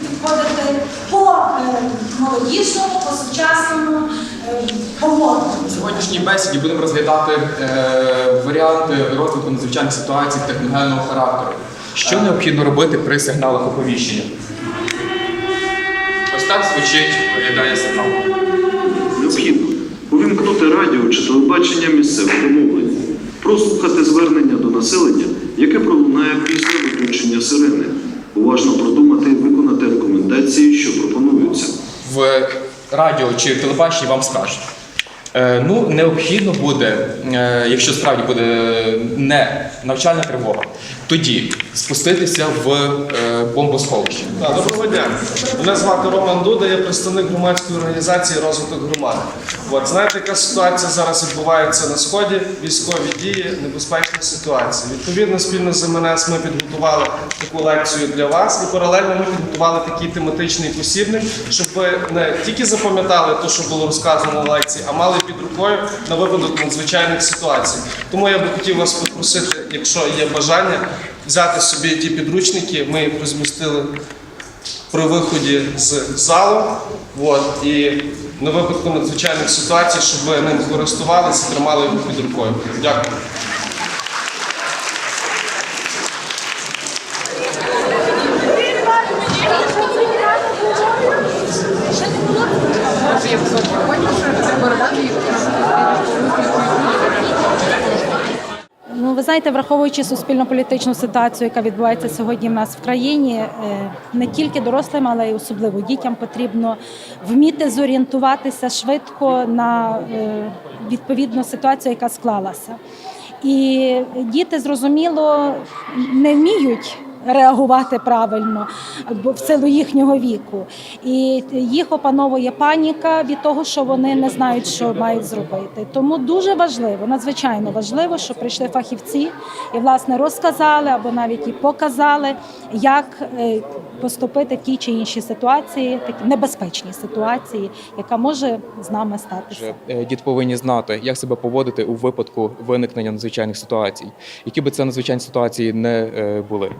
підходити по е, молодіжному, по сучасному, е, по модному. В сьогоднішній бесіді будемо розглядати е, варіанти розвитку надзвичайних ситуацій техногенного характеру. Що необхідно робити при сигналах оповіщення? Ось так звучить, виглядає сигнал. Необхідно увімкнути радіо чи телебачення місцевого мовлення, прослухати звернення до населення, яке пролунає після виключення сирени, уважно в радіо чи телебаченні вам скажуть. Е, ну, необхідно буде, е, якщо справді буде не навчальна тривога, тоді спуститися в е, бомбосховище. Доброго дня. Мене звати Роман Дуда, я представник громадської організації розвиток громади. От знаєте, яка ситуація зараз відбувається на сході? Військові дії, небезпечна ситуація. Відповідно, спільно з МНС ми підготували таку лекцію для вас, і паралельно ми підготували такий тематичний посібник, щоб ви не тільки запам'ятали те, що було розказано на лекції, а мали під рукою на випадок надзвичайних ситуацій. Тому я би хотів вас попросити, якщо є бажання, взяти собі ті підручники. Ми їх розмістили при виході з залу. От, і на випадку надзвичайних ситуацій, щоб ви ним користувалися, тримали його під рукою. Дякую. Ви знаєте, враховуючи суспільно-політичну ситуацію, яка відбувається сьогодні в нас в країні, е, не тільки дорослим, але й особливо дітям потрібно вміти зорієнтуватися швидко на е, відповідну ситуацію, яка склалася. І діти зрозуміло не вміють реагувати правильно в силу їхнього віку. І їх опановує паніка від того, що вони не знають, що мають зробити. Тому дуже важливо, надзвичайно важливо, що прийшли фахівці і власне розказали або навіть і показали, як е, поступити в тій чи іншій ситуації, такі небезпечній ситуації, яка може з нами статися. Е, Діти повинні знати, як себе поводити у випадку виникнення надзвичайних ситуацій, які би це надзвичайні ситуації не е, були.